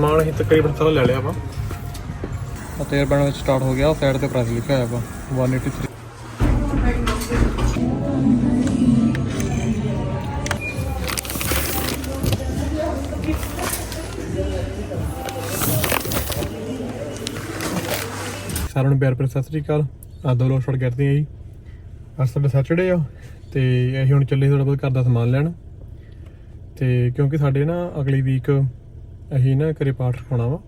ਸਮਾਨ ਅਸੀਂ ਤਕਰੀਬਨ ਸਾਰਾ ਲੈ ਲਿਆ ਵਾ। ਆ ਤੇਲ ਪੈਣ ਵਿੱਚ ਸਟਾਰਟ ਹੋ ਗਿਆ ਸਾਈਡ ਤੇ ਪ੍ਰਾਈਸ ਲਿਖਿਆ ਹੋਇਆ ਵਾ 183 ਸਾਰਿਆਂ ਨੂੰ ਪਿਆਰ ਭਰੀ ਸਤਿ ਸ੍ਰੀ ਅਕਾਲ। ਆ ਦੋ ਵਲੋਗ ਸਟਾਰਟ ਕਰਦੇ ਹਾਂ ਜੀ। ਅੱਜ ਸਾਡਾ ਸੈਟਰਡੇ ਆ, ਤੇ ਅਸੀਂ ਹੁਣ ਚੱਲੇ ਥੋੜਾ ਬਹੁਤ ਘਰ ਦਾ ਸਮਾਨ ਲੈਣ। ਤੇ ਕਿਉਂਕਿ ਸਾਡੇ ਨਾ ਅਗਲੀ ਵੀਕ ਅਸੀਂ ਨਾ ਘਰੇ ਪਾਠ ਰਖਾਉਣਾ ਵਾ,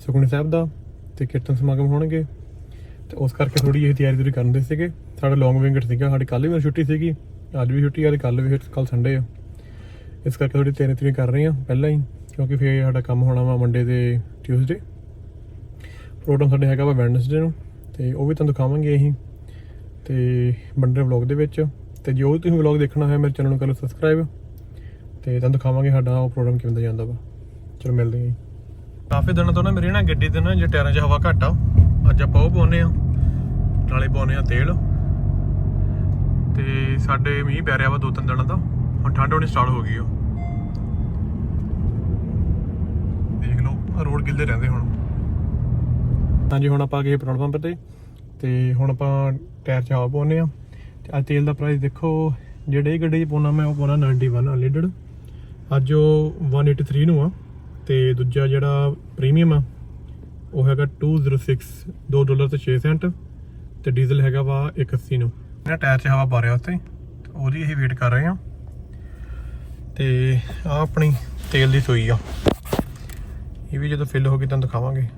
ਸੁਖਮਨੀ ਸਾਹਿਬ ਦਾ ਤੇ ਕੀਰਤਨ ਸਮਾਗਮ ਹੋਣਗੇ। ਤੇ ਉਸ ਕਰਕੇ ਥੋੜੀ ਇਹ ਤਿਆਰੀ ਤੁਰੀ ਕਰਨ ਦੇ ਸੀਗੇ। ਸਾਡਾ ਲੌਂਗ ਵਿੰਗਟ ਸੀਗਾ, ਸਾਡੀ ਕੱਲ ਵੀ ਛੁੱਟੀ ਸੀਗੀ, ਅੱਜ ਵੀ ਛੁੱਟੀ ਆ ਤੇ ਕੱਲ ਵੀ ਕੱਲ ਸੰਡੇ ਆ। ਇਸ ਕਰਕੇ ਥੋੜੀ ਤਿਆਰੀ ਤੁਰੀ ਕਰ ਰਹੇ ਆ ਪਹਿਲਾਂ ਹੀ, ਕਿਉਂਕਿ ਫੇਰ ਸਾਡਾ ਕੰਮ ਹੋਣਾ ਵਾ ਮੰਡੇ ਤੇ ਟਿਊਜ਼ਡੇ ਪ੍ਰੋਗਰਾਮ ਸਾਡੇ ਹੈਗਾ ਵਾ ਵੈਨਸਡੇ ਨੂੰ, ਤੇ ਉਹ ਵੀ ਤੁਹਾਨੂੰ ਦਿਖਾਵਾਂਗੇ ਅਸੀਂ। ਤੇ ਬੰਡੇ ਵਲੌਗ ਦੇ ਵਿੱਚ, ਤੇ ਜੇ ਉਹ ਤੁਸੀਂ ਵਲੌਗ ਦੇਖਣਾ ਹੈ ਮੇਰੇ ਚੈਨਲ ਨੂੰ ਕਰੋ ਸਬਸਕ੍ਰਾਈਬ ਤੇ ਤੁਹਾਨੂੰ ਦਿਖਾਵਾਂਗੇ ਸਾਡਾ ਉਹ ਪ੍ਰੋਗਰਾਮ ਕਿਵੇਂ ਦਾ ਜਾਂਦਾ ਵਾ। ਚਲੋ ਮਿਲਦੇ ਹਾਂ। ਜੀ ਕਾਫੀ ਦਿਨਾਂ ਤੋਂ ਨਾ ਮੇਰੀ ਨਾ ਗੱਡੀ ਦੇ ਨਾ ਜੇ ਟਾਇਰਾਂ 'ਚ ਹਵਾ ਘੱਟ ਆ, ਅੱਜ ਆਪਾਂ ਉਹ ਪਾਉਨੇ ਆ। ਨਾਲੇ ਪਾਉਨੇ ਆ ਤੇਲ। ਤੇ ਸਾਡੇ ਮੀਂਹ ਪੈ ਰਿਹਾ ਵਾ ਦੋ ਤਿੰਨ ਦਿਨਾਂ ਦਾ, ਹੁਣ ਠੰਡ ਹੋਣੀ ਸਟਾਰਟ ਹੋ ਗਈ ਆ। ਦੇਖ ਲਓ ਰੋਡ ਗਿੱਲੇ ਰਹਿੰਦੇ ਹੁਣ। ਹਾਂਜੀ, ਹੁਣ ਆਪਾਂ ਗਏ ਪੈਟਰੋਲ ਪੰਪ ਤੇ ਤੇ ਹੁਣ ਆਪਾਂ ਟਾਇਰ 'ਚ ਹਵਾ ਪਾਉਨੇ ਆ। ਤੇ ਅੱਜ ਤੇਲ ਦਾ ਪ੍ਰਾਈਸ ਦੇਖੋ, ਜਿਹੜੇ ਗੱਡੀ 'ਚ ਪਾਉਣਾ, ਮੈਂ ਉਹ ਪਾਉਣਾ 91 ਅਨਲਿਮਿਟਡ ਅੱਜ ਉਹ 183 ਨੂੰ ਆ। ਤੇ ਦੂਜਾ ਜਿਹੜਾ ਪ੍ਰੀਮੀਅਮ ਆ, ਉਹ ਹੈਗਾ 206 2 ਡਾਲਰ ਤੇ 6 ਸੈਂਟ, ਤੇ ਡੀਜ਼ਲ ਹੈਗਾ ਵਾ 180 ਨੂੰ। ਇਹਨਾਂ ਟਾਇਰ 'ਚ ਹਵਾ ਪਾ ਰਿਹਾ ਉੱਤੇ ਤੇ ਉਹਦੀ ਅਸੀਂ ਵੇਟ ਕਰ ਰਹੇ ਹਾਂ। ਤੇ ਆ ਆਪਣੀ ਤੇਲ ਦੀ ਸੋਈ ਆ। ਇਹ ਵੀ ਜਦੋਂ ਫਿਲ ਹੋ ਗਈ, ਤੁਹਾਨੂੰ ਦਿਖਾਵਾਂਗੇ।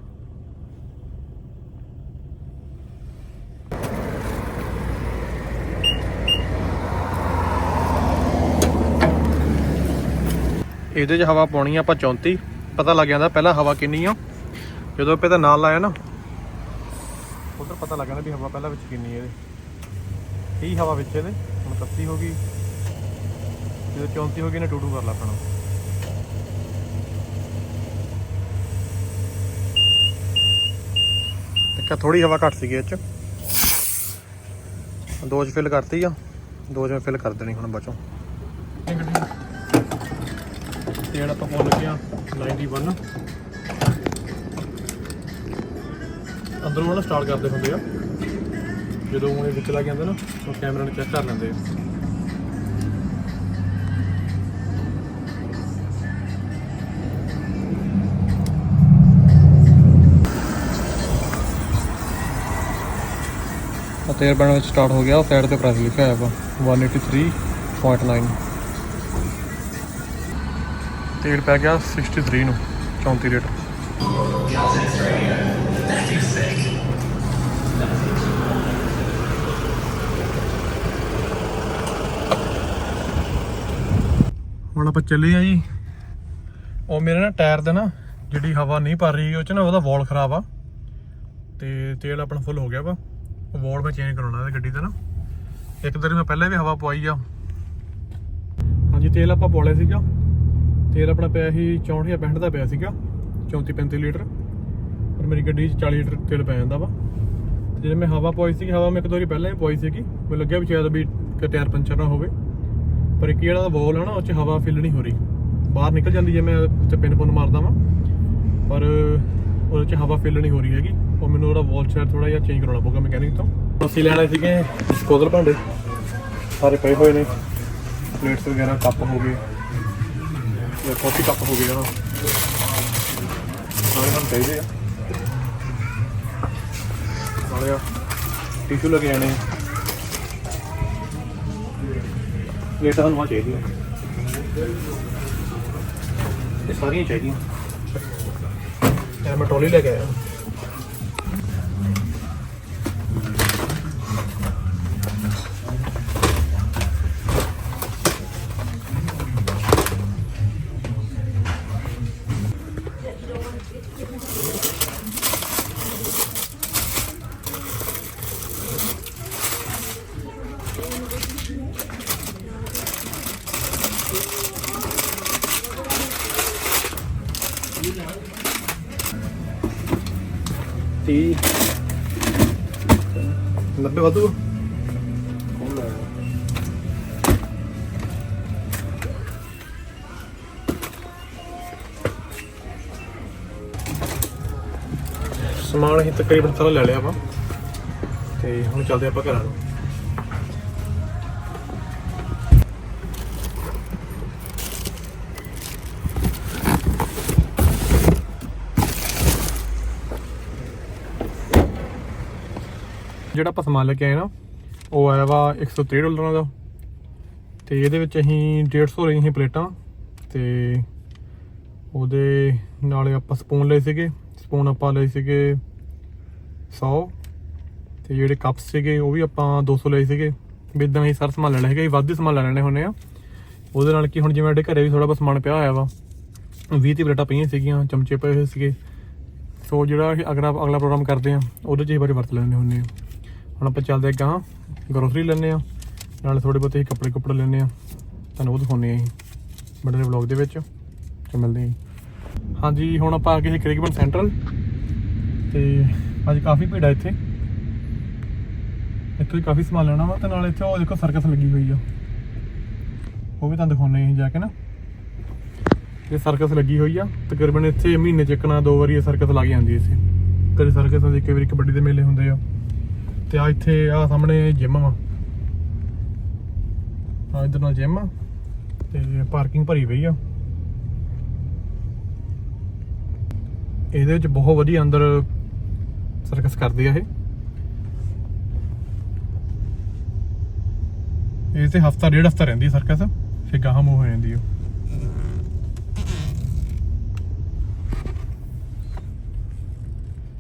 ਇਹਦੇ 'ਚ ਹਵਾ ਪਾਉਣੀ ਆ ਆਪਾਂ 34 ਪਤਾ ਲੱਗ ਜਾਂਦਾ, ਪਹਿਲਾਂ ਹਵਾ ਕਿੰਨੀ ਆ। ਜਦੋਂ ਆਪਾਂ ਇਹਦਾ ਨਾਲ ਲਾਇਆ ਨਾ ਉਧਰ ਪਤਾ ਲੱਗ ਜਾਂਦਾ ਵੀ ਹਵਾ ਪਹਿਲਾਂ ਵਿੱਚ ਕਿੰਨੀ ਹੈ ਇਹਦੇ। 30 ਹਵਾ ਵਿੱਚ ਇਹਦੇ, ਹੁਣ 31 ਹੋ ਗਈ। ਜਦੋਂ 34 ਹੋ ਗਈ ਨਾ ਟੂਟੂ ਕਰ ਲਾ ਆਪਣਾ। ਇੱਕ ਥੋੜੀ ਹਵਾ ਘੱਟ ਸੀਗੀ ਇਹ 'ਚ। ਦੋ 'ਚ ਫਿਲ ਕਰਤੀ ਆ, ਦੋ 'ਚ ਫਿਲ ਕਰ ਦੇਣੀ ਹੁਣ ਬਚੋ ਤੇਲ ਆਪਾਂ ਪਾਉਣ ਲੱਗਿਆ 91 ਅੰਦਰੋਂ ਨਾ ਸਟਾਰਟ ਕਰਦੇ ਹੁੰਦੇ ਆ। ਜਦੋਂ ਇਹ ਵਿੱਚ ਲੱਗ ਜਾਂਦਾ ਨਾ, ਉਹ ਕੈਮਰਾ ਨੂੰ ਚੈੱਕ ਕਰ ਲੈਂਦੇ ਆ। ਆ ਤੇਲ ਪੈਣ ਵਿੱਚ ਸਟਾਰਟ ਹੋ ਗਿਆ ਸਾਈਡ ਤੇ ਪ੍ਰਾਈਸ ਲਿਖਿਆ ਹੋਇਆ ਵਾ 183.9 ਤੇਲ ਪੈ ਗਿਆ 63 ਨੂੰ 34 ਲੀਟਰ ਹੁਣ ਆਪਾਂ ਚੱਲੇ ਆ ਜੀ। ਉਹ ਮੇਰੇ ਨਾ ਟਾਇਰ ਦੇ ਨਾ, ਜਿਹੜੀ ਹਵਾ ਨਹੀਂ ਭਰ ਰਹੀ, ਉਹ ਚ ਨਾ ਉਹਦਾ ਵਾਲ ਖਰਾਬ ਆ। ਤੇ ਤੇਲ ਆਪਣਾ ਫੁੱਲ ਹੋ ਗਿਆ ਵਾ। ਉਹ ਵਾਲ ਮੈਂ ਚੇਂਜ ਕਰਾਉਣਾ ਹੈ ਗੱਡੀ ਦਾ ਨਾ। ਇੱਕ ਦਿਨ ਮੈਂ ਪਹਿਲਾਂ ਵੀ ਹਵਾ ਪਵਾਈ ਆ। ਹਾਂਜੀ, ਤੇਲ ਆਪਾਂ ਪੋਲੇ ਸੀਗਾ। ਤੇਲ ਆਪਣਾ ਪਿਆ ਸੀ 64 ਜਾਂ 65 ਦਾ ਪਿਆ ਸੀਗਾ 34 35 ਲੀਟਰ। ਪਰ ਮੇਰੀ ਗੱਡੀ 'ਚ 40 ਲੀਟਰ ਤੇਲ ਪੈ ਜਾਂਦਾ ਵਾ। ਜਿਹੜੇ ਮੈਂ ਹਵਾ ਪਵਾਈ ਸੀ ਹਵਾ ਮੈਂ ਇੱਕ ਦੋ ਵਾਰੀ ਪਹਿਲਾਂ ਹੀ ਪਵਾਈ ਸੀਗੀ। ਮੈਨੂੰ ਲੱਗਿਆ ਵੀ ਸ਼ਾਇਦ ਵੀ ਟਾਇਰ ਪੰਚਰ ਨਾ ਹੋਵੇ। ਪਰ ਇੱਕ ਜਿਹੜਾ ਬੋਲ ਹੈ ਨਾ, ਉਹ 'ਚ ਹਵਾ ਫਿਲ ਨਹੀਂ ਹੋ ਰਹੀ। ਬਾਹਰ ਨਿਕਲ ਜਾਂਦੀ ਜੇ ਮੈਂ ਉੱਤੇ ਪਿੰਨ ਪੁੰਨ ਮਾਰਦਾ ਵਾਂ। ਪਰ ਉਹਦੇ 'ਚ ਹਵਾ ਫਿਲ ਨਹੀਂ ਹੋ ਰਹੀ ਹੈਗੀ। ਉਹ ਮੈਨੂੰ ਉਹਦਾ ਵਾਲ ਸ਼ਾਇਦ ਥੋੜਾ ਜਿਹਾ ਚੇਂਜ ਕਰਾਉਣਾ ਪਊਗਾ ਮਕੈਨਿਕ ਤੋਂ। ਅਸੀਂ ਲੈਣੇ ਸੀਗੇ ਡਿਸਪੋਜ਼ਲ ਭਾਂਡੇ। ਸਾਰੇ ਪਏ ਹੋਏ ਨੇ। ਪਲੇਟਸ ਵਗੈਰਾ ਕੱਪ ਹੋ ਗਏ। ਜਾਂ ਕਾਫੀ ਕੱਪ ਹੋ ਗਏ ਨਾ ਸਾਰੇ ਹਨ ਚਾਹੀਦੇ ਆ ਨਾਲੇ ਆ ਟਿਸ਼ੂ ਲੱਗੇ ਜਾਣੇ ਪਲੇਟਾਂ ਸਾਨੂੰ ਆ ਚਾਹੀਦੀਆਂ ਇਹ ਸਾਰੀਆਂ ਚਾਹੀਦੀਆਂ ਯਾਰ ਮੈਂ ਟੋਲੀ ਲੈ ਕੇ ਆਇਆ ਸਮਾਨ ਅਸੀਂ ਤਕਰੀਬਨ ਸਾਰਾ ਲੈ ਲਿਆ ਵਾ। ਤੇ ਹੁਣ ਚੱਲਦੇ ਆਪਾਂ ਘਰਾਂ ਨੂੰ। ਜਿਹੜਾ ਆਪਾਂ ਸਮਾਨ ਲੈ ਕੇ ਆਏ ਨਾ, ਉਹ ਆਇਆ ਵਾ 130 ਡਾਲਰਾਂ ਦਾ। ਤੇ ਇਹਦੇ ਵਿੱਚ ਅਸੀਂ 150 ਲਈ ਸੀ ਪਲੇਟਾਂ, ਤੇ ਉਹਦੇ ਨਾਲੇ ਆਪਾਂ ਸਪੂਨ ਲਏ ਸੀਗੇ। ਸਪੂਨ ਆਪਾਂ ਲਏ ਸੀਗੇ 100 ਤੇ ਜਿਹੜੇ ਕੱਪਸ ਸੀਗੇ ਉਹ ਵੀ ਆਪਾਂ 200 ਲਏ ਸੀਗੇ। ਵੀ ਇਦਾਂ ਹੀ ਸਾਰਾ ਸਮਾਨ ਲੈਣਾ ਹੈਗਾ ਇਹ ਵੱਧ ਹੀ ਸਮਾਨ ਲੈ ਲੈਣੇ ਹੁੰਨੇ ਆ। ਉਹਦੇ ਨਾਲ ਕੀ ਹੁਣ ਜਿਵੇਂ ਸਾਡੇ ਘਰੇ ਵੀ ਥੋੜਾ ਬਹੁਤ ਸਮਾਨ ਪਿਆ ਹੋਇਆ ਵਾ 20 'ਤੇ ਪਲੇਟਾਂ ਪਈਆਂ ਸੀਗੀਆਂ, ਚਮਚੇ ਪਏ ਹੋਏ ਸੀਗੇ। ਸੋ ਜਿਹੜਾ ਅਸੀਂ ਅਗਲਾ ਅਗਲਾ ਪ੍ਰੋਗਰਾਮ ਕਰਦੇ ਆ, ਉਹਦੇ 'ਚ ਇਹ ਵਾਰੀ ਵਰਤ ਲੈਣੇ ਹੁੰਨੇ ਆ। ਹੁਣ ਆਪਾਂ ਚੱਲਦੇ ਆ ਗਾਂ ਗਰੋਸਰੀ ਲੈਣੇ ਆ ਨਾਲੇ ਥੋੜੇ ਬਹੁਤੇ ਅਸੀਂ ਕੱਪੜੇ ਕੁੱਪੜੇ ਲੈਣੇ ਆ ਤੁਹਾਨੂੰ ਉਹ ਦਿਖਾਉਂਦੇ ਆ ਅਸੀਂ ਬੜੇ ਵਲੌਗ ਦੇ ਵਿੱਚ, ਤੇ ਮਿਲਦੇ ਹਾਂ। ਹਾਂਜੀ, ਹੁਣ ਆਪਾਂ ਆ ਗਏ ਸੀ ਕ੍ਰਿਕਬਨ ਸੈਂਟਰਲ, ਤੇ ਅੱਜ ਕਾਫੀ ਭੀੜ ਆ ਇੱਥੇ। ਇੱਥੇ ਕਾਫੀ ਸਮਾਨ ਲੈਣਾ ਵਾ, ਤੇ ਨਾਲੇ ਇੱਥੇ ਉਹ ਦੇਖੋ ਸਰਕਸ ਲੱਗੀ ਹੋਈ ਆ। ਉਹ ਵੀ ਤੁਹਾਨੂੰ ਦਿਖਾਉਂਦੇ ਅਸੀਂ ਜਾ ਕੇ ਨਾ। ਇਹ ਸਰਕਸ ਲੱਗੀ ਹੋਈ ਆ, ਤਕਰੀਬਨ ਇੱਥੇ ਮਹੀਨੇ ਚ ਇੱਕ ਨਾ ਦੋ ਵਾਰੀ ਇਹ ਸਰਕਸ ਲੱਗ ਜਾਂਦੀ ਹੈ ਇੱਥੇ। ਕਦੇ ਸਰਕਸ ਦੇ ਕਈ ਵਾਰੀ ਕਬੱਡੀ ਦੇ ਮੇਲੇ ਹੁੰਦੇ ਆ। ਤੇ ਆ ਇੱਥੇ ਆ ਸਾਹਮਣੇ ਜਿਮ ਵਾ। ਆ ਇਧਰ ਨਾਲ ਜਿਮ ਆ ਤੇ ਪਾਰਕਿੰਗ ਭਰੀ ਪਈ ਆ। ਇਹਦੇ ਵਿੱਚ ਬਹੁਤ ਵਧੀਆ ਅੰਦਰ ਸਰਕਸ ਕਰਦੇ ਆ ਇਹ। ਇਹ ਤੇ ਹਫਤਾ, ਡੇਢ ਹਫਤਾ ਰਹਿੰਦੀ ਸਰਕਸ ਫਿਰ ਗਾਹਾਂ ਮੂੰਹ ਹੋ ਜਾਂਦੀ ਆ।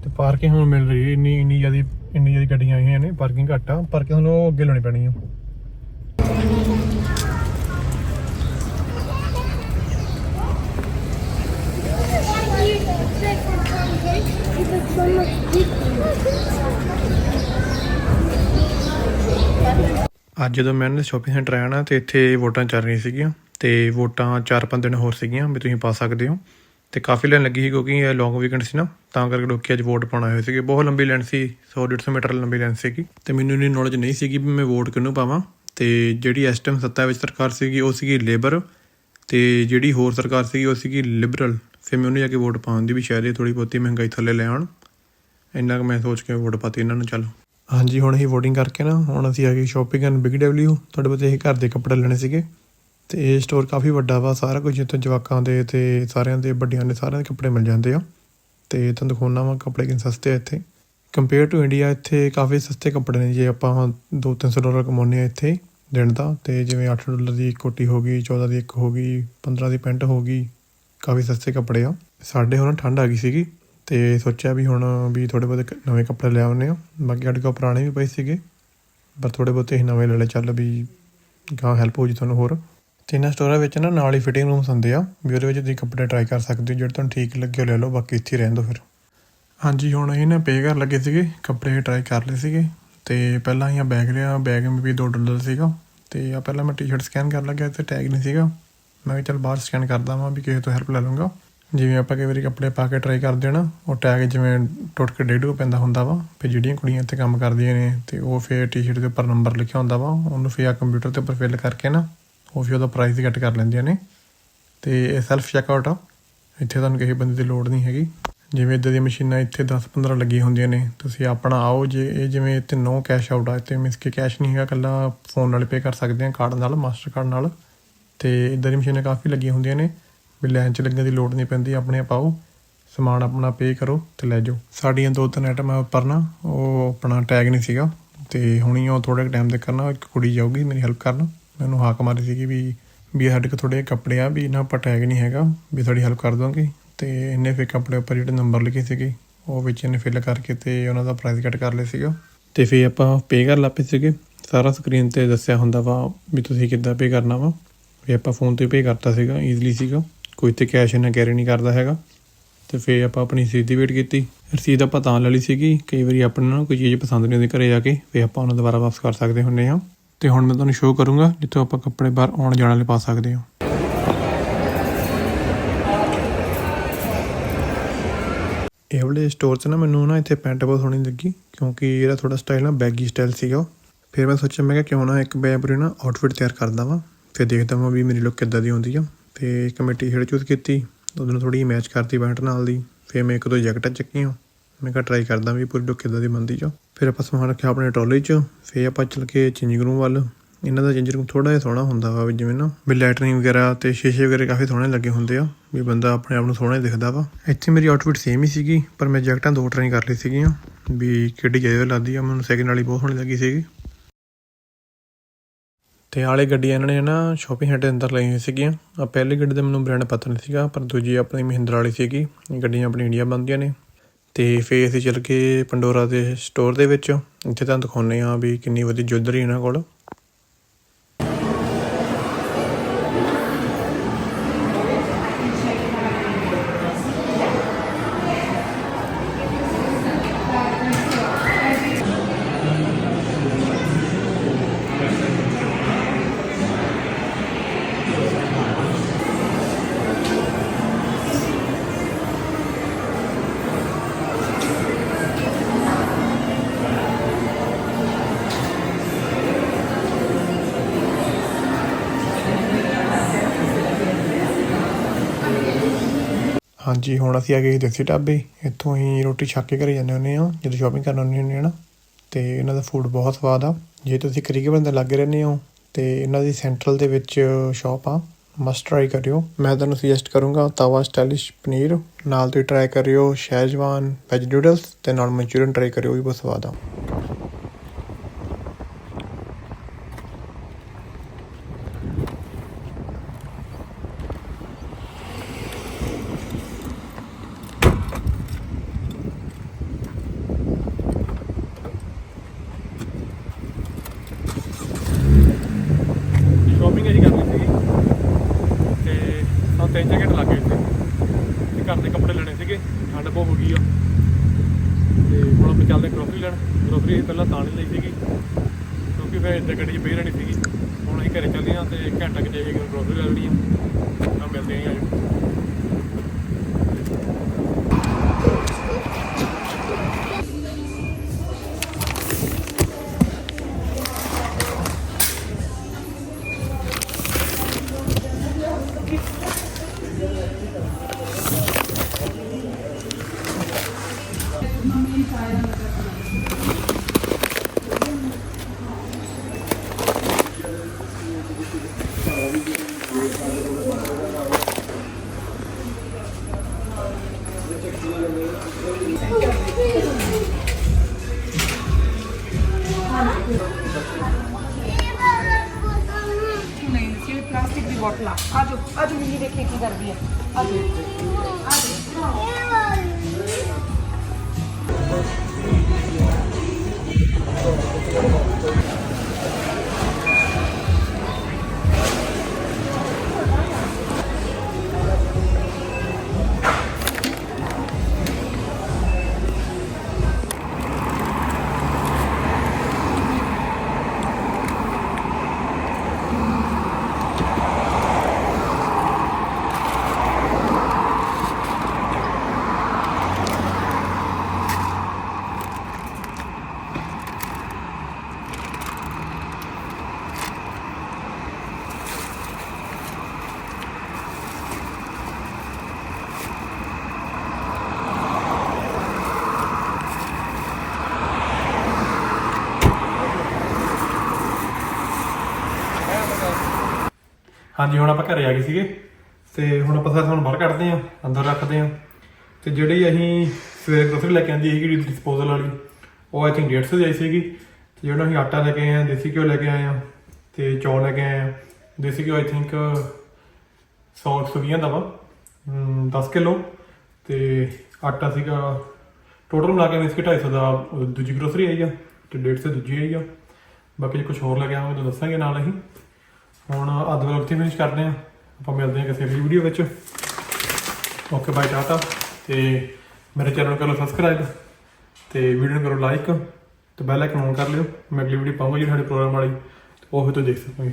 ਤੇ ਪਾਰਕਿੰਗ ਹੁਣ ਮਿਲ ਰਹੀ ਹੈ ਇੰਨੀ ਇੰਨੀ ਜਿਆਦੀ ਇੰਨੀ ਜਿਆਦੀ ਗੱਡੀਆਂ ਆਈਆਂ ਨੇ ਪਾਰਕਿੰਗ ਘੱਟ ਆ ਪਾਰਕਿੰਗ ਹੁਣ ਉਹ ਅੱਗੇ ਲਾਉਣੀ ਪੈਣੀ ਆ। ਅੱਜ ਜਦੋਂ ਮੈਂ ਨਾ ਸ਼ਾਪਿੰਗ ਸੈਂਟਰ ਆਇਆ ਨਾ, ਤੇ ਇੱਥੇ ਵੋਟਾਂ ਚੱਲ ਰਹੀਆਂ ਸੀਗੀਆਂ, ਤੇ ਵੋਟਾਂ 4-5 ਦਿਨ ਹੋਰ ਸੀਗੀਆਂ, ਵੀ ਤੁਸੀਂ ਪਾ ਸਕਦੇ ਹੋ। ਤੇ ਕਾਫੀ ਲਾਈਨ ਲੱਗੀ ਸੀ ਕਿਉਂਕਿ ਇਹ ਲੌਂਗ ਵੀਕਐਂਡ ਸੀ ਨਾ, ਤਾਂ ਕਰਕੇ ਲੋਕੀ ਅੱਜ ਵੋਟ ਪਾਉਣ ਆਏ ਹੋਏ ਸੀਗੇ। ਬਹੁਤ ਲੰਬੀ ਲਾਈਨ ਸੀ 100-150 ਮੀਟਰ ਲੰਬੀ ਲਾਈਨ ਸੀਗੀ। ਤੇ ਮੈਨੂੰ ਇੰਨੀ ਨੌਲੇਜ ਨਹੀਂ ਸੀਗੀ ਵੀ ਮੈਂ ਵੋਟ ਕਿਹਨੂੰ ਪਾਵਾਂ। ਤੇ ਜਿਹੜੀ ਇਸ ਟਾਈਮ ਸੱਤਾ ਵਿੱਚ ਸਰਕਾਰ ਸੀਗੀ, ਉਹ ਸੀਗੀ ਲੇਬਰ ਤੇ ਜਿਹੜੀ ਹੋਰ ਸਰਕਾਰ ਸੀਗੀ, ਉਹ ਸੀਗੀ ਲਿਬਰਲ ਫਿਰ ਮੈਂ ਉਹਨੂੰ ਜਾ ਕੇ ਵੋਟ ਪਾਉਣ ਦੀ ਵੀ ਸ਼ਾਇਦ ਇਹ ਥੋੜੀ ਬਹੁਤੀ ਮਹਿੰਗਾਈ ਥੱਲੇ ਲੈ ਆਉਣ। ਇੰਨਾ ਕੁ ਮੈਂ ਸੋਚ ਕੇ ਵੋਟ ਪਾਤੀ ਇਹਨਾਂ ਨੂੰ, ਚੱਲ। ਹਾਂਜੀ, ਹੁਣ ਅਸੀਂ ਵੋਟਿੰਗ ਕਰਕੇ ਨਾ, ਹੁਣ ਅਸੀਂ ਆ ਗਏ ਸ਼ਾਪਿੰਗ ਐਂਡ ਬਿਗ ਡਬਲਿਊ ਤੁਹਾਡੇ ਕੋਲ ਇਹ ਘਰ ਦੇ ਕੱਪੜੇ ਲੈਣੇ ਸੀਗੇ। ਤੇ ਇਹ ਸਟੋਰ ਕਾਫੀ ਵੱਡਾ ਵਾ, ਸਾਰਾ ਕੁਝ ਇੱਥੇ ਜਵਾਕਾਂ ਦੇ ਤੇ ਸਾਰਿਆਂ ਦੇ, ਵੱਡਿਆਂ ਦੇ ਸਾਰਿਆਂ ਦੇ ਕੱਪੜੇ ਮਿਲ ਜਾਂਦੇ ਆ। ਤੇ ਤੁਹਾਨੂੰ ਦਿਖਾਉਣਾ ਵਾ ਕੱਪੜੇ ਕਿੰਨੇ ਸਸਤੇ ਆ ਇੱਥੇ। ਕੰਪੇਅਰ ਟੂ ਇੰਡੀਆ ਇੱਥੇ ਕਾਫੀ ਸਸਤੇ ਕੱਪੜੇ ਨੇ ਜੇ ਆਪਾਂ 2-300 ਡਾਲਰ ਕਮਾਉਂਦੇ ਆ ਇੱਥੇ ਦਿਨ ਦਾ। ਤੇ ਜਿਵੇਂ 8 ਡਾਲਰ ਦੀ ਇੱਕ ਕੋਟੀ ਹੋ ਗਈ 14 ਦੀ ਇੱਕ ਹੋ ਗਈ 15 ਦੀ ਪੈਂਟ ਹੋ ਗਈ, ਕਾਫੀ ਸਸਤੇ ਕੱਪੜੇ ਆ। ਸਾਡੇ ਹੁਣ ਠੰਡ ਆ ਗਈ ਸੀਗੀ ਤੇ ਸੋਚਿਆ ਵੀ ਹੁਣ ਵੀ ਥੋੜੇ ਬਹੁਤੇ ਨਵੇਂ ਕੱਪੜੇ ਲੈ ਆਉਨੇ ਆ। ਬਾਕੀ ਸਾਡੇ ਕੋਲ ਪੁਰਾਣੇ ਵੀ ਪਏ ਸੀਗੇ, ਪਰ ਥੋੜੇ ਬਹੁਤੇ ਅਸੀਂ ਨਵੇਂ ਲੈ ਲਏ, ਚੱਲ ਵੀ ਗਾਂ ਹੈਲਪ ਹੋ ਜੀ ਤੁਹਾਨੂੰ ਹੋਰ। ਤੇ ਇਹਨਾਂ ਸਟੋਰਾਂ ਵਿੱਚ ਨਾ ਨਾਲ ਹੀ ਫਿਟਿੰਗ ਰੂਮਸ ਹੁੰਦੇ ਆ, ਵੀ ਉਹਦੇ ਵਿੱਚ ਤੁਸੀਂ ਕੱਪੜੇ ਟਰਾਈ ਕਰ ਸਕਦੇ ਹੋ, ਜਿਹੜੇ ਤੁਹਾਨੂੰ ਠੀਕ ਲੱਗੇ ਉਹ ਲੈ ਲਓ, ਬਾਕੀ ਇੱਥੇ ਹੀ ਰਹਿਣ ਦਿਓ ਫਿਰ। ਹਾਂਜੀ, ਹੁਣ ਅਸੀਂ ਨਾ ਪੇ ਕਰ ਲੱਗੇ ਸੀਗੇ, ਕੱਪੜੇ ਟਰਾਈ ਕਰ ਲਏ ਸੀਗੇ, ਤੇ ਪਹਿਲਾਂ ਅਸੀਂ ਬੈਗ ਲਿਆ ਬੈਗ ਵੀ 2 ਡਾਲਰ ਸੀਗਾ, ਤੇ ਆ ਪਹਿਲਾਂ ਮੈਂ ਟੀ-ਸ਼ਰਟ ਸਕੈਨ ਕਰ ਲੱਗਿਆ ਤੇ ਟੈਗ ਨਹੀਂ ਸੀਗਾ। ਮੈਂ ਕਿਹਾ ਚੱਲ ਬਾਹਰ ਸਕੈਨ ਕਰਦਾ ਵਾਂ, ਵੀ ਕਿਸੇ ਤੋਂ ਹੈਲਪ ਲੈ ਲਵਾਂਗਾ ਜਿਵੇਂ ਆਪਾਂ ਕਈ ਵਾਰੀ ਕੱਪੜੇ ਪਾ ਕੇ ਟਰਾਈ ਕਰਦੇ ਹਾਂ ਨਾ, ਉਹ ਟੈਗ ਜਿਵੇਂ ਟੁੱਟ ਕੇ ਡੇਢ ਕੋ ਪੈਂਦਾ ਹੁੰਦਾ ਵਾ ਫਿਰ ਜਿਹੜੀਆਂ ਕੁੜੀਆਂ ਇੱਥੇ ਕੰਮ ਕਰਦੀਆਂ ਨੇ, ਤੇ ਉਹ ਫਿਰ ਟੀ-ਸ਼ਰਟ ਦੇ ਉੱਪਰ ਨੰਬਰ ਲਿਖਿਆ ਹੁੰਦਾ ਵਾ, ਉਹਨੂੰ ਫਿਰ ਆ ਕੰਪਿਊਟਰ ਤੇ ਉੱਪਰ ਫਿਲ ਕਰਕੇ ਨਾ ਉਹ ਫਿਰ ਉਹਦਾ ਪ੍ਰਾਈਸ ਘੱਟ ਕਰ ਲੈਂਦੀਆਂ ਨੇ। ਤੇ ਇਹ ਸੈਲਫ ਚੈੱਕਆਊਟ ਆ। ਇੱਥੇ ਤੁਹਾਨੂੰ ਕਿਸੇ ਬੰਦੇ ਦੀ ਲੋੜ ਨਹੀਂ ਹੈਗੀ। ਜਿਵੇਂ ਇਦਾਂ ਦੀਆਂ ਮਸ਼ੀਨਾਂ ਇੱਥੇ 10-15 ਲੱਗੀਆਂ ਹੁੰਦੀਆਂ ਨੇ। ਤੁਸੀਂ ਆਪਣਾ ਆਓ ਜੇ ਇਹ ਜਿਵੇਂ ਇੱਥੇ ਨੋ ਕੈਸ਼ ਆਊਟ ਆ। ਇੱਥੇ ਮਿਸ ਕਿ ਕੈਸ਼ ਨਹੀਂ ਹੈਗਾ ਕੱਲਾ ਫੋਨ ਨਾਲ ਪੇ ਕਰ ਸਕਦੇ ਆ ਕਾਰਡ ਨਾਲ ਮਾਸਟਰ ਕਾਰਡ ਨਾਲ। ਤੇ ਇਦਾਂ ਦੀਆਂ ਮਸ਼ੀਨਾਂ ਕਾਫੀ ਲੱਗੀਆਂ ਹੁੰਦੀਆਂ ਨੇ। ਵੀ ਲਾਈਨ 'ਚ ਲੱਗਣ ਦੀ ਲੋੜ ਨਹੀਂ ਪੈਂਦੀ, ਆਪਣੇ ਆਪ ਆਓ। ਸਮਾਨ ਆਪਣਾ ਪੇ ਕਰੋ ਤੇ ਲੈ ਜਾਓ। ਸਾਡੀਆਂ ਦੋ ਤਿੰਨ ਆਈਟਮਾਂ ਉੱਪਰ ਉਹ ਆਪਣਾ ਟੈਗ ਨਹੀਂ ਸੀਗਾ। ਤੇ ਹੁਣੀ ਉਹ ਥੋੜੇ ਟਾਈਮ ਦੇ ਕਰਨਾ, ਇੱਕ ਕੁੜੀ ਜਾਊਗੀ ਮੇਰੀ ਹੈਲਪ ਕਰਨ। ਮੈਨੂੰ ਹਾਕ ਮਾਰੀ ਸੀਗੀ ਵੀ ਵੀ ਸਾਡੇ ਕੋਲ ਥੋੜੇ ਕੱਪੜੇ ਆ, ਵੀ ਇਹਨਾਂ ਪਰ ਟੈਗ ਨਹੀਂ ਹੈਗਾ, ਵੀ ਤੁਹਾਡੀ ਹੈਲਪ ਕਰ ਦੋਗੇ ਤੇ ਇਹਨੇ ਫਿਰ ਕੱਪੜੇ ਉੱਪਰ ਜਿਹੜੇ ਨੰਬਰ ਲਿਖੇ ਸੀਗੇ, ਉਹ ਵਿੱਚ ਇਹਨੇ ਫਿਲ ਕਰਕੇ ਤੇ ਉਹਨਾਂ ਦਾ ਪ੍ਰਾਈਸ ਕੱਟ ਕਰ ਲਿਆ ਸੀਗਾ। ਤੇ ਫਿਰ ਆਪਾਂ ਪੇ ਕਰ ਲੱਪੇ ਸੀਗੇ। ਸਾਰਾ ਸਕਰੀਨ ਤੇ ਦੱਸਿਆ ਹੁੰਦਾ ਵਾ ਵੀ ਤੁਸੀਂ ਕਿੱਦਾਂ ਪੇ ਕਰਨਾ ਵਾ। ਵੀ ਆਪਾਂ ਫੋਨ ਤੇ ਪੇ ਕਰਤਾ ਸੀਗਾ ਈਜ਼ੀਲੀ ਸੀਗਾ। ਕੋਈ ਤੇ ਕੈਸ਼ ਇਹਨਾਂ ਕੈਰੀ ਨਹੀਂ ਕਰਦਾ ਹੈਗਾ। ਤੇ ਫਿਰ ਆਪਾਂ ਆਪਣੀ ਰਸੀਦ ਦੀ ਵੇਟ ਕੀਤੀ। ਰਸੀਦ ਆਪਾਂ ਤਾਂ ਲੈ ਲਈ ਸੀਗੀ। ਕਈ ਵਾਰੀ ਆਪਾਂ ਨਾ ਕੋਈ ਚੀਜ਼ ਪਸੰਦ ਨਹੀਂ ਆਉਂਦੀ ਘਰੇ ਜਾ ਕੇ, ਫਿਰ ਆਪਾਂ ਉਹਨੂੰ ਦੁਬਾਰਾ ਵਾਪਸ ਕਰ ਸਕਦੇ ਹੁੰਨੇ ਆ ਤੇ ਹੁਣ ਮੈਂ ਤੁਹਾਨੂੰ ਸ਼ੋਅ ਕਰੂੰਗਾ, ਜਿੱਥੋਂ ਆਪਾਂ ਕੱਪੜੇ ਬਾਹਰ ਆਉਣ ਜਾਣ ਵਾਲੇ ਪਾ ਸਕਦੇ ਹਾਂ। ਇਹ ਵਾਲੇ ਸਟੋਰ 'ਚ ਨਾ ਮੈਨੂੰ ਨਾ ਇੱਥੇ ਪੈਂਟ ਬਹੁਤ ਸੋਹਣੀ ਲੱਗੀ, ਕਿਉਂਕਿ ਇਹਦਾ ਥੋੜਾ ਸਟਾਈਲ ਨਾ ਬੈਗੀ ਸਟਾਈਲ ਸੀਗਾ ਫਿਰ ਮੈਂ ਸੋਚਿਆ, ਮੈਂ ਕਿਹਾ ਕਿਉਂ ਨਾ ਇੱਕ ਮੈਂ ਪੂਰੀ ਨਾ ਆਊਟਫਿਟ ਤਿਆਰ ਕਰਦਾ ਵਾਂ ਫਿਰ ਦੇਖਦਾ ਵਾਂ ਵੀ ਮੇਰੀ ਲੁੱਕ ਕਿੱਦਾਂ ਦੀ ਹੁੰਦੀ ਆ। ਤੇ ਇੱਕ ਮੈਂ ਟੀ-ਸ਼ਰਟ ਚੂਜ਼ ਕੀਤੀ, ਉਹਦੇ ਨਾਲ ਥੋੜੀ ਮੈਚ ਕਰਤੀ ਪੈਂਟ ਨਾਲ ਦੀ, ਫਿਰ ਮੈਂ ਇੱਕ ਦੋ ਜੈਕਟਾਂ ਚੱਕੀਆਂ। ਮੈਂ ਕਿਹਾ ਟਰਾਈ ਕਰਦਾ ਵੀ ਪੂਰੀ ਡੁੱਕ ਕਿੱਦਾਂ ਦੀ ਬਣਦੀ ਚ। ਫਿਰ ਆਪਾਂ ਸਮਾਨ ਰੱਖਿਆ ਆਪਣੇ ਟਰਾਲੀ 'ਚ, ਫਿਰ ਆਪਾਂ ਚੱਲ ਕੇ ਚੇਂਜਿੰਗ ਰੂਮ ਵੱਲ। ਇਹਨਾਂ ਦਾ ਚੇਂਜਿੰਗ ਰੂਮ ਥੋੜਾ ਜਿਹਾ ਸੋਹਣਾ ਹੁੰਦਾ ਵਾ ਵੀ ਜਿਵੇਂ ਨਾ, ਵੀ ਲੈਟਰਿੰਗ ਵਗੈਰਾ ਤੇ ਸ਼ੀਸ਼ੇ ਵਗੈਰਾ ਕਾਫੀ ਸੋਹਣੇ ਲੱਗੇ ਹੁੰਦੇ ਆ, ਵੀ ਬੰਦਾ ਆਪਣੇ ਆਪ ਨੂੰ ਸੋਹਣਾ ਹੀ ਦਿਖਦਾ ਵਾ। ਇੱਥੇ ਮੇਰੀ ਆਊਟਫਿਟ ਸੇਮ ਹੀ ਸੀਗੀ, ਪਰ ਮੈਂ ਜੈਕਟਾਂ ਦੋ ਟਰਾਈ ਕਰ ਲਈ ਸੀਗੀਆਂ, ਵੀ ਕਿਹੜੀ ਜ਼ਿਆਦਾ ਲੱਗਦੀ ਆ, ਮੈਨੂੰ ਸੈਕਿੰਡ ਵਾਲੀ ਬਹੁਤ ਸੋਹਣੀ ਲੱਗੀ ਸੀਗੀ। ਤੇ ਆਲੇ ਗੱਡੀਆਂ ਇਹਨਾਂ ਨੇ ਨਾ ਸ਼ੋਪਿੰਗ ਹੈਡ ਦੇ ਅੰਦਰ ਲਈ ਹੋਈ ਸੀਗੀਆਂ। ਆ ਪਹਿਲੀ ਗੱਡੀ ਦਾ ਮੈਨੂੰ ਬ੍ਰਾਂਡ ਪਤਾ ਨਹੀਂ ਸੀਗਾ, ਪਰ ਦੂਜੀ ਆਪਣੀ ਮਹਿੰਦਰਾ ਵਾਲੀ ਸੀਗੀ, ਇਹ ਗੱਡੀਆਂ ਆਪਣੀ ਇੰਡੀਆ ਬਣਦੀਆਂ ਨੇ। ਅਤੇ ਫਿਰ ਅਸੀਂ ਚੱਲ ਕੇ ਪੰਡੋਰਾ ਦੇ ਸਟੋਰ ਦੇ ਵਿੱਚ। ਇੱਥੇ ਤੁਹਾਨੂੰ ਦਿਖਾਉਂਦੇ ਹਾਂ ਵੀ ਕਿੰਨੀ ਵਧੀਆ ਜੁਐਲਰੀ ਇਹਨਾਂ ਕੋਲ। ਹਾਂਜੀ, ਹੁਣ ਅਸੀਂ ਆ ਗਏ ਦੇਸੀ ਢਾਬੇ। ਇੱਥੋਂ ਅਸੀਂ ਰੋਟੀ ਛੱਕ ਕੇ ਘਰੇ ਜਾਂਦੇ ਹੁੰਦੇ ਆ ਜਦੋਂ ਸ਼ਾਪਿੰਗ ਕਰਨ ਆਉਂਦੇ ਹੁੰਦੇ ਆ ਨਾ। ਤੇ ਇਹਨਾਂ ਦਾ ਫੂਡ ਬਹੁਤ ਸਵਾਦ ਆ। ਜੇ ਤੁਸੀਂ ਕਰੀਬਨ ਦੇ ਲੱਗੇ ਰਹਿੰਦੇ ਹੋ, ਤੇ ਇਹਨਾਂ ਦੀ ਸੈਂਟਰਲ ਦੇ ਵਿੱਚ ਸ਼ਾਪ ਆ। ਮਸਟ ਟਰਾਈ ਕਰਿਓ। ਮੈਂ ਤੁਹਾਨੂੰ ਸੁਜੈਸਟ ਕਰੂੰਗਾ ਤਾਵਾ ਸਟਾਈਲਿਸ਼ ਪਨੀਰ। ਨਾਲ ਤੁਸੀਂ ਟਰਾਈ ਕਰਿਓ ਸ਼ੈਜਵਾਨ ਵੈਜ ਨੂਡਲਸ ਤੇ ਨਾਲ ਮਨਚੂਰੀਅਨ ਟਰਾਈ ਕਰਿਓ, ਉਹ ਵੀ ਬਹੁਤ ਸਵਾਦ ਆ ਸ਼ਾਪਿੰਗ ਅਸੀਂ ਕਰ ਲਈ ਸੀਗੀ ਤੇ ਸਾਨੂੰ ਤਿੰਨ ਚਾਰ ਘੰਟੇ ਲੱਗ ਗਏ ਇੱਥੇ ਤੇ ਘਰ ਦੇ ਕੱਪੜੇ ਲੈਣੇ ਸੀਗੇ ਠੰਡ ਬਹੁਤ ਹੋ ਗਈ ਆ ਤੇ ਹੁਣ ਆਪਾਂ ਚੱਲਦੇ ਗਰੋਸਰੀ ਲੈਣ ਗਰੋਸਰੀ ਅਸੀਂ ਪਹਿਲਾਂ ਤਾਂ ਨਹੀਂ ਲਈ ਸੀਗੀ। ਕਿਉਂਕਿ ਫਿਰ ਇੱਦਾਂ ਗੱਡੀ 'ਚ ਬਹਿ ਰਹਿਣੀ ਸੀਗੀ। ਹੁਣ ਅਸੀਂ ਘਰੇ ਚੱਲਦੇ ਹਾਂ ਤੇ ਘੰਟਾ ਕਿ ਜਾਈਏ ਗਰੋਸਰੀ ਲੈ ਲੈਣੀ ਆ। ਤਾਂ ਮਿਲਦੇ ਹਾਂ ਜੀ ਨਹੀਂ ਹਾਂਜੀ ਹੁਣ ਆਪਾਂ ਘਰੇ ਆ ਗਏ ਸੀਗੇ ਤੇ ਹੁਣ ਆਪਾਂ ਸਾਰਾ ਸਮਾਨ ਬਾਹਰ ਕੱਢਦੇ ਆਂ ਅੰਦਰ ਰੱਖਦੇ ਆਂ ਤੇ ਜਿਹੜੀ ਅਸੀਂ ਸਵੇਰੇ ਗਰੋਸਰੀ ਲੈ ਕੇ ਆਂਦੀ ਸੀਗੀ ਡਿਸਪੋਜ਼ਲ ਵਾਲੀ ਉਹ ਆਈ ਥਿੰਕ 150 ਦੀ ਆਈ ਸੀਗੀ। ਤੇ ਜਿਹੜਾ ਅਸੀਂ ਆਟਾ ਲੈ ਕੇ ਆਏ ਆਂ ਦੇਸੀ ਘਿਓ ਲੈ ਕੇ ਆਏ ਆਂ ਤੇ ਚੌਲ ਲੈ ਕੇ ਆਏ ਆਂ ਦੇਸੀ ਘਿਓ ਆਈ ਥਿੰਕ 100 120 ਦਾ ਵਾ। ਹਮ, 10 ਕਿਲੋ। ਤੇ ਆਟਾ ਸੀਗਾ ਟੋਟਲ ਮਿਲਾ ਕੇ ਮਿਸ ਕੇ 250 ਦਾ ਦੂਜੀ ਗਰੋਸਰੀ ਆਈ ਆ ਤੇ 150 ਦੂਜੀ ਆਈ ਆ। ਬਾਕੀ ਜੇ ਕੁਝ ਹੋਰ ਲੈ ਕੇ ਆਵਾਂਗੇ ਤਾਂ ਦੱਸਾਂਗੇ ਨਾਲ ਅਸੀਂ। ਹੁਣ ਅੱਧ ਵਲੌਗ ਇੱਥੇ ਫਿਨਿਸ਼ ਕਰਦੇ ਹਾਂ। ਆਪਾਂ ਮਿਲਦੇ ਹਾਂ ਕਿਸੇ ਅਗਲੀ ਵੀਡੀਓ ਵਿੱਚ। ਓਕੇ ਬਾਏ ਟਾਟਾ ਤੇ ਮੇਰੇ ਚੈਨਲ ਨੂੰ ਕਰੋ ਸਬਸਕ੍ਰਾਈਬ ਤੇ ਵੀਡੀਓ ਨੂੰ ਕਰੋ ਲਾਈਕ ਤੇ ਬੈਲ ਆਈਕਨ ਔਨ ਕਰ ਲਿਓ। ਮੈਂ ਅਗਲੀ ਵੀਡੀਓ ਪਾਉਂਗਾ ਜਿਹੜੀ ਸਾਡੇ ਪ੍ਰੋਗਰਾਮ ਵਾਲੀ। ਤੇ ਉਹ ਵੀ ਤੁਸੀਂ ਦੇਖ ਸਕੋਗੇ